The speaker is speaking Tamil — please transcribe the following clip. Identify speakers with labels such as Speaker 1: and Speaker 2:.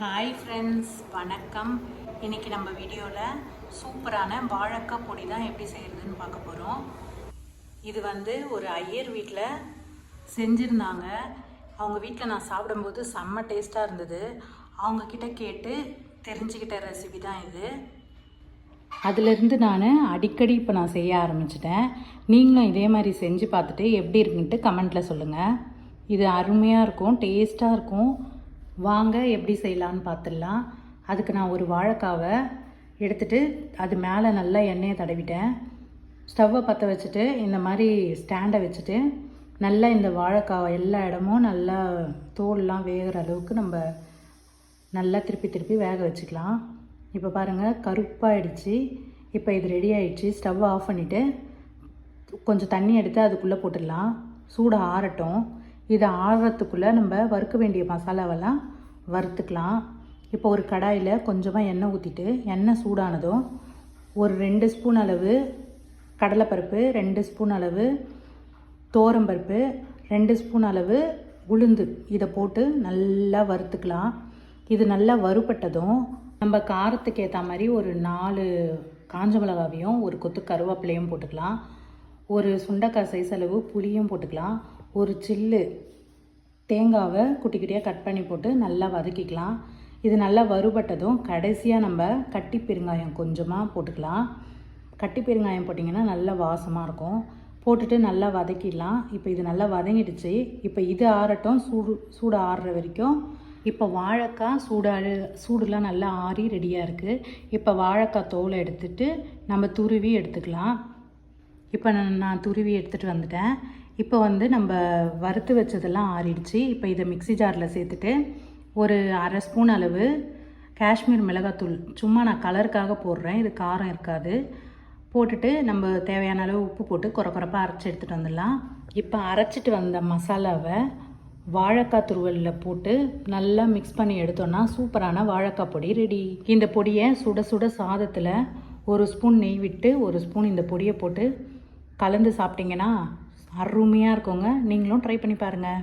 Speaker 1: ஹாய் ஃப்ரெண்ட்ஸ் வணக்கம். இன்றைக்கி நம்ம வீடியோவில் சூப்பரான வாழைக்காய் பொடி தான் எப்படி செய்கிறதுன்னு பார்க்க போகிறோம் இது வந்து ஒரு ஐயர் வீட்டில் செஞ்சுருந்தாங்க. அவங்க வீட்டில் நான் சாப்பிடும்போது செம்ம டேஸ்ட்டாக இருந்தது. அவங்கக்கிட்ட கேட்டு தெரிஞ்சுக்கிட்ட ரெசிபி தான் இது. அதுலேருந்து நான் அடிக்கடி இப்போ நான் செய்ய ஆரம்பிச்சிட்டேன். நீங்களும் இதே மாதிரி செஞ்சு பார்த்துட்டு எப்படி இருக்குன்ட்டு கமெண்ட்டில் சொல்லுங்கள் இது அருமையாக இருக்கும் டேஸ்ட்டாக இருக்கும். வாங்க எப்படி செய்யலான்னு பார்த்துடலாம். அதுக்கு நான் ஒரு வாழைக்காவை எடுத்துட்டு அது மேலே நல்லா எண்ணெயை தடவிட்டேன். ஸ்டவ்வை பற்ற வச்சுட்டு இந்த மாதிரி ஸ்டாண்டை வச்சுட்டு நல்லா இந்த வாழைக்காவை எல்லா இடமும் நல்லா தோல்லாம் வேகிற அளவுக்கு நம்ம நல்லா திருப்பி திருப்பி வேக வச்சுக்கலாம். இப்போ பாருங்கள் கருப்பாகிடுச்சு இப்போ இது ரெடி ஆகிடுச்சு ஸ்டவ் ஆஃப் பண்ணிவிட்டு கொஞ்சம் தண்ணி எடுத்து அதுக்குள்ளே போட்டுடலாம். சூடு ஆறட்டும். இதை ஆடுறதுக்குள்ளே நம்ம வறுக்க வேண்டிய மசாலாவெல்லாம் வறுத்துக்கலாம். இப்போ ஒரு கடாயில் கொஞ்சமாக எண்ணெய் ஊற்றிட்டு எண்ணெய் சூடானதும் ஒரு ரெண்டு ஸ்பூன் அளவு கடலைப்பருப்பு ரெண்டு ஸ்பூன் அளவு தோரம்பருப்பு ரெண்டு ஸ்பூன் அளவு உளுந்து. இதை போட்டு நல்லா வறுத்துக்கலாம். இது நல்லா வறுபட்டதும் நம்ம காரத்துக்கு ஏற்ற மாதிரி ஒரு நாலு காஞ்ச மிளகாவையும் ஒரு கொத்து கருவேப்பிலையும் போட்டுக்கலாம். ஒரு சுண்டைக்காய் சைஸ் அளவு புளியும் போட்டுக்கலாம். ஒரு சில்லு தேங்காவை குட்டி குட்டியாக கட் பண்ணி போட்டு நல்லா வதக்கிக்கலாம். இது நல்லா வறுபட்டதும் கடைசியாக நம்ம கட்டி பெருங்காயம் கொஞ்சமாக போட்டுக்கலாம். கட்டி பெருங்காயம் போட்டிங்கன்னா நல்லா வாசமாக இருக்கும். போட்டுட்டு நல்லா வதக்கிடலாம். இப்போ இது நல்லா வதங்கிடுச்சு. இப்போ இது ஆறட்டும். சூடு சூடு ஆறுற வரைக்கும். இப்போ வாழைக்காய் சூடாடு சூடுலாம் நல்லா ஆறி ரெடியாக இருக்குது இப்போ வாழைக்காய் தோலை எடுத்துட்டு நம்ம துருவி எடுத்துக்கலாம். இப்போ நான் நான் துருவி எடுத்துகிட்டு வந்துட்டேன். இப்போ வந்து நம்ம வறுத்து வச்சதெல்லாம் ஆறிடுச்சு. இப்போ இதை மிக்ஸி ஜாரில் சேர்த்துட்டு ஒரு அரை ஸ்பூன் அளவு காஷ்மீர் மிளகாத்தூள். சும்மா நான் கலருக்காக போடுறேன். இது காரம் இருக்காது. போட்டுட்டு நம்ம தேவையான அளவு உப்பு போட்டு குறை குறைப்பாக அரைச்சி எடுத்துகிட்டு வந்துடலாம். இப்போ அரைச்சிட்டு வந்த மசாலாவை வாழைக்காய் துருவலில் போட்டு நல்லா மிக்ஸ் பண்ணி எடுத்தோன்னா சூப்பரான வாழைக்காய் பொடி ரெடி. இந்த பொடியை சுட சுட சாதத்தில் ஒரு ஸ்பூன் நெய் விட்டு ஒரு ஸ்பூன் இந்த பொடியை போட்டு கலந்து சாப்பிட்டிங்கன்னா அருமையாக இருக்குங்க. நீங்களும் ட்ரை பண்ணி பாருங்கள்